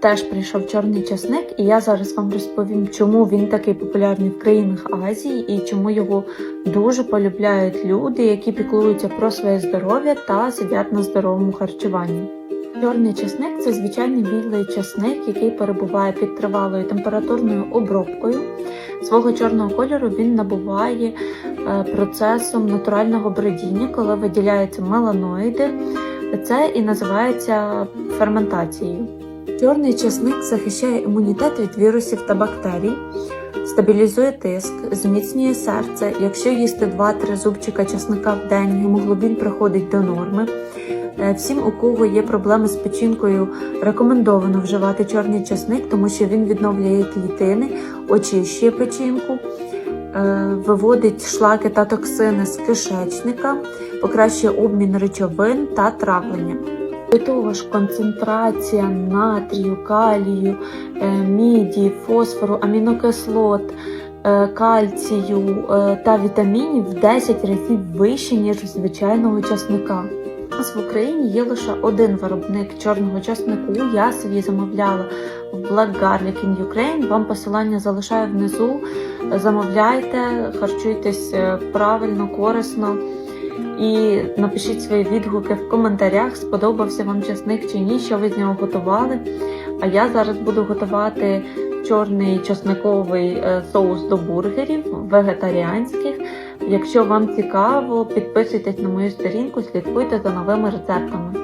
теж прийшов чорний часник, і я зараз вам розповім, чому він такий популярний в країнах Азії і чому його дуже полюбляють люди, які піклуються про своє здоров'я та сидять на здоровому харчуванні. Чорний часник це звичайний білий часник, який перебуває під тривалою температурною обробкою. Свого чорного кольору він набуває е, процесом натурального бродіння, коли виділяються меланоїди. Це і називається ферментацією. Чорний часник захищає імунітет від вірусів та бактерій, стабілізує тиск, зміцнює серце. Якщо їсти 2-3 зубчика часника в день, гемоглобін приходить до норми. Е, Всім, у кого є проблеми з печінкою, рекомендовано вживати чорний часник, тому що він відновлює клітини, очищує печінку, е, виводить шлаки та токсини з кишечника, покращує обмін речовин та травлення. До того ж, концентрація натрію, калію, е, міді, фосфору, амінокислот, е, кальцію е, та вітамінів в 10 разів вище, ніж у звичайного часника. У нас в Україні є лише один виробник чорного часнику. Я собі замовляла в Black Garlic in Ukraine. Вам посилання залишаю внизу. Замовляйте, харчуйтесь правильно, корисно. І напишіть свої відгуки в коментарях, сподобався вам часник чи ні, що ви з нього готували. А я зараз буду готувати чорний часниковий е, соус до бургерів вегетаріанських. Якщо вам цікаво, підписуйтесь на мою сторінку, слідкуйте за новими рецептами.